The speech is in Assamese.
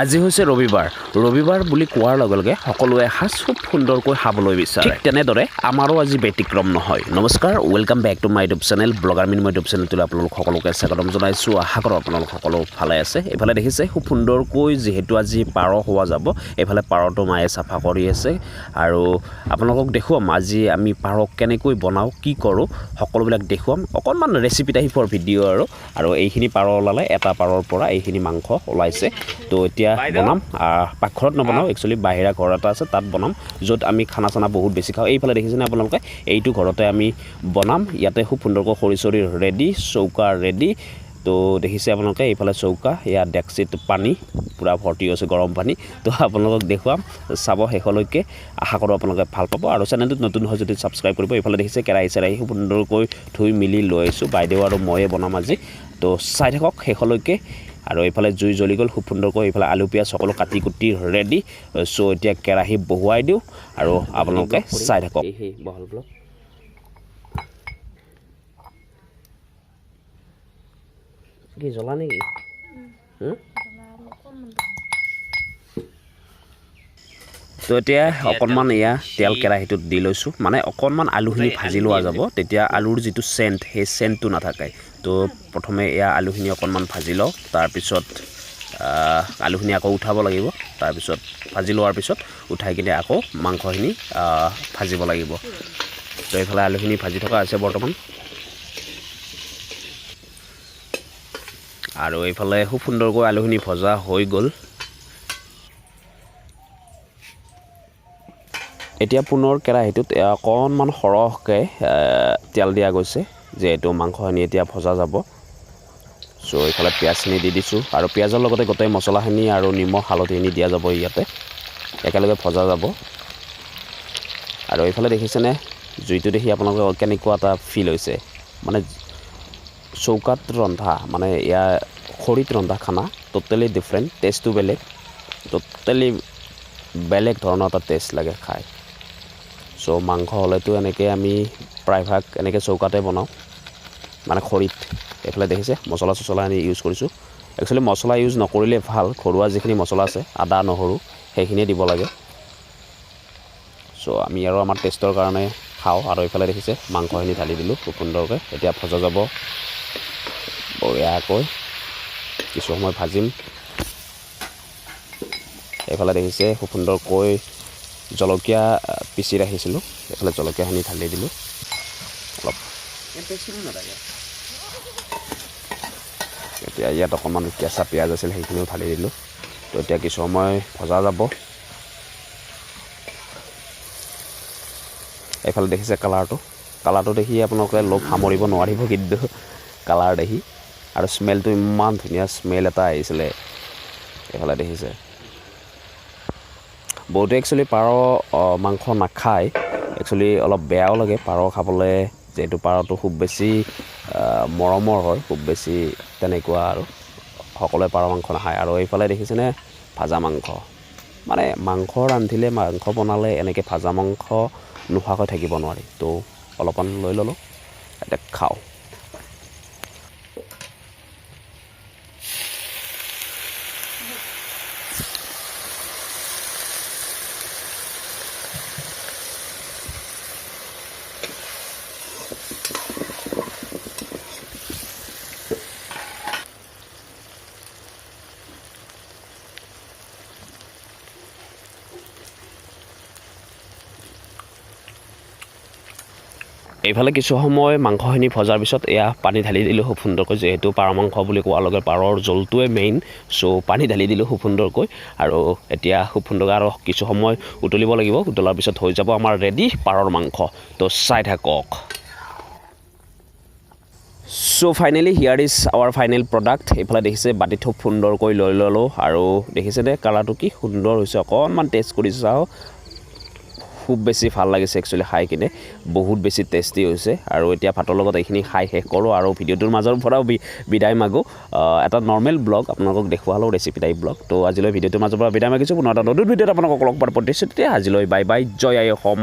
আজি হৈছে ৰবিবাৰ। ৰবিবাৰ বুলি কোৱাৰ লগে লগে সকলোৱে এসাঁজ খুব সুন্দৰকৈ খাবলৈ বিচাৰে। ঠিক তেনেদৰে আমাৰো আজি ব্যতিক্ৰম নহয়। নমস্কাৰ welcome back to my YouTube channel blogger mean মই ইউটিউব চেনেলটোলৈ আপোনালোক সকলোকে স্বাগতম জনাইছোঁ। আশা কৰোঁ আপোনালোক সকলো ভালে আছে। এইফালে দেখিছে খুব সুন্দৰকৈ যিহেতু আজি পাৰ হোৱা যাব এইফালে পাৰটো মায়ে চাফা কৰি আছে। আৰু আপোনালোকক দেখুৱাম আজি আমি পাৰক কেনেকৈ বনাওঁ কি কৰোঁ সকলোবিলাক দেখুৱাম। অকণমান ৰেচিপি টাইপৰ ভিডিঅ' আৰু আৰু এইখিনি পাৰ ওলালে এটা পাৰৰ পৰা এইখিনি মাংস ওলাইছে। তো এতিয়া বনাম। আহ, পাকঘৰত নবনাওঁ একচুৱেলি বাহিৰা ঘৰ এটা আছে তাত বনাম য'ত আমি খানা চানা বহুত বেছি খাওঁ। এইফালে দেখিছেনে আপোনালোকে? এইটো ঘৰতে আমি বনাম। ইয়াতে খুব সুন্দৰকৈ খৰি চৰি ৰেডি চৌকা ৰেডি তো দেখিছে আপোনালোকে এইফালে চৌকা ইয়াত ডেক্সিত পানী পূৰা ভৰ্তি হৈছে গৰম পানী। তো আপোনালোকক দেখুৱাম চাব শেষলৈকে। আশা কৰোঁ আপোনালোকে ভালো পাব। আৰু চেনেলটোত নতুন হয় যদি ছাবস্ক্ৰাইব কৰিব এইফালে দেখিছে কেৰাহী চেৰাহী খুব সুন্দৰকৈ ধুই মেলি লৈ আহিছোঁ বাইদেউ আৰু ময়ে বনাম আজি। তো চাই থাকক শেষলৈকে। আৰু এইফালে জুই জ্বলি গ'ল খুব সুন্দৰকৈ এইফালে আলু পিঁয়াজ সকলো কাটি কুটি ৰেডি চ' এতিয়া কেৰাহী বহুৱাই দিওঁ আৰু আপোনালোকে চাই থাকক। কি জ্বলা নেকি? তো এতিয়া অকণমান এয়া তেল কেৰাহীটোত দি লৈছোঁ। মানে অকণমান আলুখিনি ভাজি লোৱা যাব। তেতিয়া আলুৰ যিটো চেণ্ট সেই চেণ্টটো নাথাকে। তো প্ৰথমে এয়া আলুখিনি অকণমান ভাজি লওঁ। তাৰপিছত আলুখিনি আকৌ উঠাব লাগিব। তাৰপিছত ভাজি লোৱাৰ পিছত উঠাই কিনে আকৌ মাংসখিনি ভাজিব লাগিব। তো এইফালে আলুখিনি ভাজি থকা আছে বৰ্তমান। আৰু এইফালে খুব সুন্দৰকৈ আলুখিনি ভজা হৈ গ'ল। এতিয়া পুনৰ কেৰাহীটোত অকণমান সৰহকৈ তেল দিয়া গৈছে যিহেতু মাংসখিনি এতিয়া ভজা যাব। চ' এইফালে পিঁয়াজখিনি দি দিছোঁ। আৰু পিঁয়াজৰ লগতে গোটেই মছলাখিনি আৰু নিমখ, হালধিখিনি দিয়া যাব ইয়াতে। একেলগে ভজা যাব। আৰু এইফালে দেখিছেনে? জুইটো দেখি আপোনালোকে কেনেকুৱা এটা ফিল হৈছে। মানে চৌকাত ৰন্ধা মানে ইয়াৰ খৰিত ৰন্ধা খানা ট'টেলি ডিফাৰেণ্ট টেষ্টটো বেলেগ ট'টেলি বেলেগ ধৰণৰ এটা টেষ্ট লাগে খাই। চ' মাংস হ'লেতো এনেকৈ আমি প্ৰায়ভাগ এনেকৈ চৌকাতে বনাওঁ। মানে খৰিত। এইফালে দেখিছে মছলা চছলা আনি ইউজ কৰিছোঁ। একচুৱেলি মছলা ইউজ নকৰিলে ভাল ঘৰুৱা যিখিনি মছলা আছে আদা নহৰু সেইখিনিয়ে দিব লাগে। চ' আমি আৰু আমাৰ টেষ্টৰ কাৰণে খাওঁ। আৰু এইফালে দেখিছে মাংসখিনি ঢালি দিলোঁ খুব সুন্দৰকৈ। এতিয়া ভজা যাব। বঢ়িয়াকৈ কিছু সময় ভাজিম। এইফালে দেখিছে খুব সুন্দৰকৈ জলকীয়া পিচি ৰাখিছিলোঁ এইফালে জলকীয়াখিনি ঢালি দিলোঁ। অলপ। এতিয়া ইয়াত অকণমান কেঁচা পিঁয়াজ আছিল, সেইখিনিও ঢালি দিলোঁ। তো এতিয়া কিছু সময় ভজা যাব। এইফালে দেখিছে কালাৰটো। কালাৰটো দেখি আপোনালোকে লোভ সামৰিব নোৱাৰিব কিন্তু কালাৰ দেখি। আৰু স্মেলটো ইমান ধুনীয়া স্মেল এটা আহিছিলে। এইফালে দেখিছে। বহুতে একচুৱেলি পাৰ মাংস নাখায়। একচুৱেলি অলপ বেয়াও লাগে পাৰ খাবলৈ যিহেতু পাৰটো খুব বেছি মৰমৰ হয় খুব বেছি তেনেকুৱা আৰু। সকলোৱে পাৰ মাংস নাখায়। আৰু এইফালে দেখিছেনে? ভাজা মাংস। মানে মাংস ৰান্ধিলে মাংস বনালে এনেকৈ ভাজা মাংস নোখোৱাকৈ থাকিব নোৱাৰি। তো অলপমান লৈ ল'লোঁ এতিয়া খাওঁ। এইফালে কিছু সময় মাংসখিনি ভজাৰ পিছত এয়া পানী ঢালি দিলোঁ খুব সুন্দৰকৈ যিহেতু পাৰ মাংস বুলি কোৱাৰ লগে পাৰৰ জোলটোৱে মেইন চ' পানী ঢালি দিলোঁ খুব সুন্দৰকৈ আৰু এতিয়া খুব সুন্দৰকৈ আৰু কিছু সময় উতলিব লাগিব উতলাৰ পিছত হৈ যাব আমাৰ ৰেডি পাৰৰ মাংস। তো চাই থাকক। চ' finally here is our final product এইফালে দেখিছে বাতিত খুব সুন্দৰকৈ লৈ ল'লোঁ আৰু দেখিছেনে কালাৰটো কি সুন্দৰ হৈছে অকণমান টেষ্ট কৰি চাওঁ। খুব বেছি ভালো লাগিছে একচুৱেলি খাই কিনে। বহুত বেছি টেষ্টি হৈছে। আৰু এতিয়া ভাতৰ লগত এইখিনি খাই শেষ কৰোঁ আৰু ভিডিঅ'টোৰ মাজৰ পৰাও বিদায় মাগোঁ। এটা নৰ্মেল ব্লগ আপোনালোকক দেখুৱালোঁ ৰেচিপি টাইপ ব্লগ তো আজিলৈ ভিডিঅ'টোৰ মাজৰ পৰা বিদায় মাগিছোঁ। পুনৰ এটা নতুন ভিডিঅ'ত আপোনালোকক লগ পোৱাৰ প্ৰতিশ্ৰুতি আজিলৈ বাই বাই জয় আই অসম।